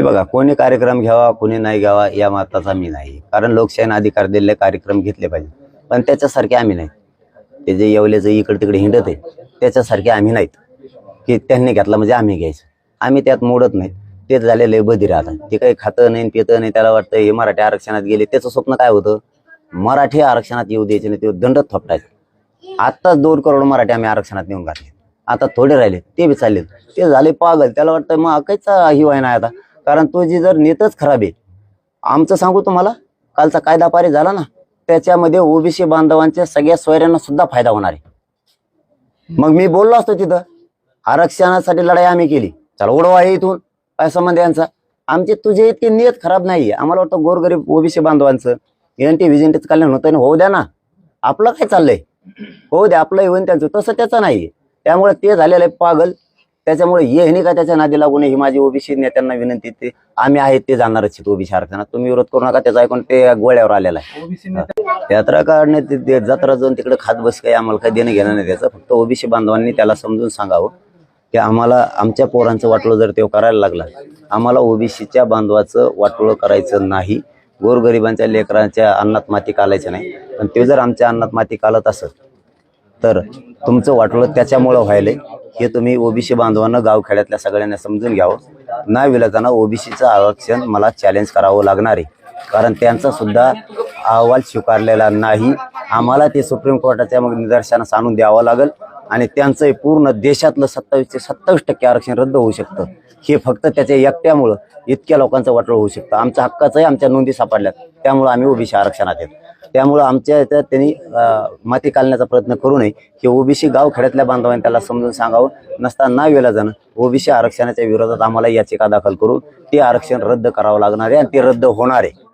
हे बघा कोणी कार्यक्रम घ्यावा कोणी नाही घ्यावा या मताचा मी नाही. कारण लोकशाहीने अधिकार दिलेले कार्यक्रम घेतले पाहिजे पण त्याच्यासारखे आम्ही नाही. ते जे येवल्याचं इकडे तिकडे हिंडत आहे त्याच्यासारखे आम्ही नाहीत. की त्यांनी घेतला म्हणजे आम्ही घ्यायचं. आम्ही त्यात मोडत नाहीत. तेच झालेले बधीर आता ते काही खातं नाही पितं नाही त्याला वाटतं हे मराठी आरक्षणात गेले त्याचं स्वप्न काय होतं? मराठी आरक्षणात येऊ द्यायचे नाही ते दंड थोपटायचे. आत्ताच दोन करोड मराठी आम्ही आरक्षणात नेऊन घातले. आता थोडे राहिले ते बी चालले ते झाले पागल. त्याला वाटतं मग काहीच हिवाय नाही आता? कारण तुझी जर नेतच खराब आहे आमचं सांगू तुम्हाला कालचा कायदा पारित झाला ना त्याच्यामध्ये ओबीसी बांधवांच्या सगळ्या सोयऱ्यांना सुद्धा फायदा होणार आहे. मग मी बोललो असतो तिथं आरक्षणासाठी लढाई आम्ही केली. चला उडवा आहे इथून काय संबंध यांचा. आमचे तुझे इतके नियत खराब नाही आम्हाला वाटतं गोरगरीब ओबीसी बांधवांचं एन टी व्हिजिटच कल्याण होतं होऊ द्या ना. आपलं काय चाललंय? होऊ द्या आपलं होईन त्यांचं. तसं त्याचं नाही त्यामुळे ते झालेलं आहे पागल. त्याच्यामुळे ये नाही का त्याच्या नादी लागू नये ही माझी ओबीसी नेत्यांना विनंती ते आम्ही आहेत ते जाणारच आहेत ओबीसी आरक्षणात. तुम्ही विरोध करू नका त्याचा ऐकून ते गोळ्यावर आलेला आहे. यात्रा काढणे ते- ते जत्रा जाऊन तिकडे खात बस काही आम्हाला काही देणं घेणं नाही त्याचं. फक्त ओबीसी बांधवांनी त्याला समजून सांगावं की आम्हाला आमच्या पोरांचं वाटोळं जर ते करायला लागला आम्हाला ओबीसीच्या बांधवाचं वाटोळं करायचं नाही. गोरगरिबांच्या लेकरांच्या अन्नात माती कालायचं नाही. पण ते जर आमच्या अन्नात माती कालत असत तर तुमचं वाटोळं त्याच्यामुळं व्हायलंय. हे तुम्ही ओबीसी बांधवांना गावखेड्यातल्या सगळ्यांना समजून घ्यावं हो. नाही विलाताना ओबीसीचं आरक्षण मला चॅलेंज करावं लागणार आहे. कारण त्यांचा सुद्धा अहवाल स्वीकारलेला नाही. आम्हाला ते सुप्रीम कोर्टाच्या मग निदर्शनास आणून द्यावं लागेल. आणि त्यांचं पूर्ण देशातलं सत्तावीस ते सत्तावीस टक्के आरक्षण रद्द होऊ शकतं. हे फक्त त्याच्या एकट्यामुळं इतक्या लोकांचं वाटोळ होऊ शकतं. आमच्या हक्काचंही आमच्या नोंदी सापडल्यात. त्यामुळं आम्ही ओबीसी आरक्षणात येत त्यामुळं आमच्या याच्यात त्यांनी माती काढण्याचा प्रयत्न करू नये. की ओबीसी गावखेड्यातल्या बांधवांनी त्याला समजून सांगावं. नसता ना वेला जाणं. ओबीसी आरक्षणाच्या विरोधात आम्हाला याचिका दाखल करून ते आरक्षण रद्द करावं लागणार आहे आणि ते रद्द होणार आहे.